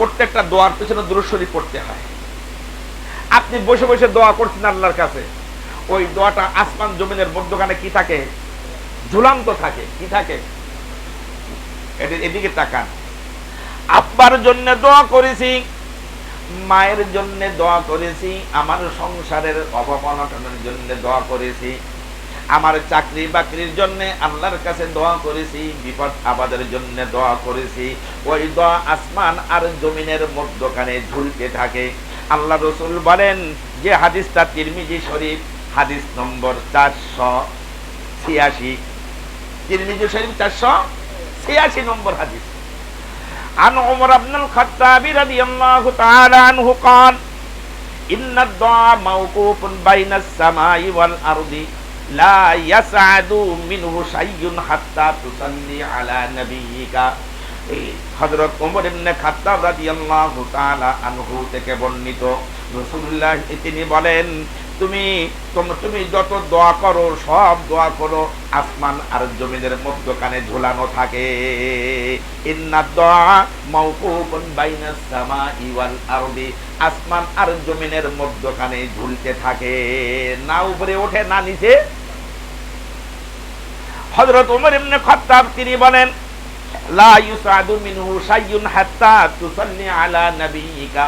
প্রত্যেকটা দোয়ার পেছনে দুরুশ্বরী পড়তে হয়। আপনি বসে বসে দোয়া করছেন আল্লাহর কাছে। ওই দোয়াটা আসমান জমিনের মধ্যখানে কি থাকে? ঝুলান্ত থাকে। কি থাকে? এটি- এদিকে তাকান। আব্বার জন্য দোয়া করেছি, মায়ের জন্য দোয়া করেছি, আমার সংসারের অভাব অনটনের জন্য দোয়া করেছি। আমার চাকরি বাকরির জন্য আল্লাহর কাছে দোয়া করেছি বিপদ আবাদের জন্য দোয়া করেছি ওই দোয়া আসমান আর জমিনের মধ্যখানে ঝুলতে থাকে আল্লাহ রসুল বলেন যে হাদিসটা তিরমিজি শরীফ হাদিস নম্বর চারশো ছিয়াশি তিরমিজি শরীফ চারশো ছিয়াশি নম্বর হাদিস عن عمر بن الخطاب رضي الله تعالى عنه قال إن الدعاء موقوف بين السماء والأرض তিনি বলেন, তুমি তুমি যত দোয়া করো, সব দোয়া করো, আসমান আর জমিনের মধ্যখানে ঝোলানো থাকে। আসমান আর জমিনের মধ্যখানে ঝুলতে থাকে। না উপরে ওঠে, না নিচে হযরত ওমর ইবনে খাত্তাব তিনি বলেন, লা ইউসাদু মিনহু শাইয়ুন হাত্তা তুসাল্লি আলা নাবিয়িকা।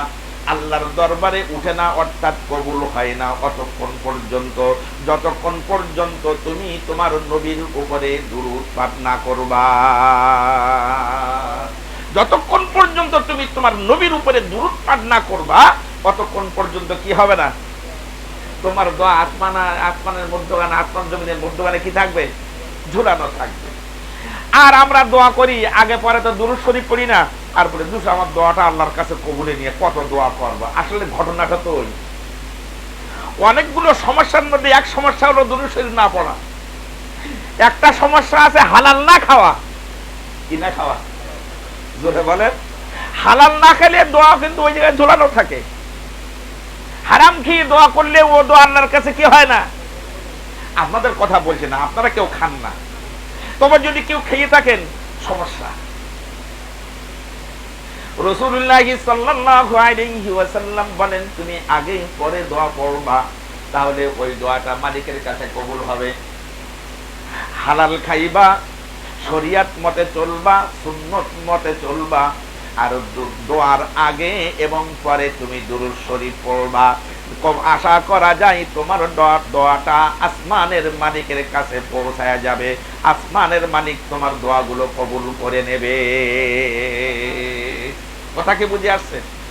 আল্লাহর দরবারে উঠে না, অর্থাৎ কবুল হয় না অতক্ষণ পর্যন্ত। যতক্ষণ পর্যন্ত তুমি তোমার নবীর উপরে দুরূদ পাঠ না করবা। যতক্ষণ পর্যন্ত তুমি তোমার নবীর উপরে দুরূদ পাঠ না করবা ততক্ষণ পর্যন্ত কি হবে না? তোমার দোয়া আসমান আসমানের মধ্যখানে, আসমান জমিনের মধ্যখানে কি থাকবে? ঝুলানো থাকবে। আর আমরা দোয়া করি, আগে পরে তো দুরুদ শরীফ করি না। তারপরে দুশো আমার দোয়াটা আল্লাহর কাছে কবুলে নিয়ে কত দোয়া করব? আসলে ঘটনাটা তো ওই। অনেকগুলো সমস্যার মধ্যে এক সমস্যা হলো দুরুদ শরীফ না পড়া। একটা সমস্যা আছে হালাল না খাওয়া। কি না খাওয়া? জোরে বলেন। হালাল না খেলে দোয়া কিন্তু ওই জায়গায় ঝোলানো থাকে। হারাম খেয়ে দোয়া করলে ও দোয়া আল্লাহর কাছে কি হয় না? আপনাদের কথা বলছে না, আপনারা কেউ খান না। তবে যদি কেউ খেয়ে থাকেন, সমস্যা। বলেন, তুমি আগে পরে দোয়া পড়বা, তাহলে ওই দোয়াটা মালিকের কাছে কবুল হবে। হালাল খাইবা, শরিয়াত মতে চলবা, সুন্নত মতে চলবা, আর দোয়ার আগে এবং পরে তুমি দুরুদ শরীফ পড়বা। আশা করা যায়, তোমার দোয়া- দোয়াটা আসমানের মালিকের কাছে পৌঁছায় যাবে। আসমানের মালিক তোমার দোয়াগুলো কবুল করে নেবে। কথা কি বুঝে আসছে?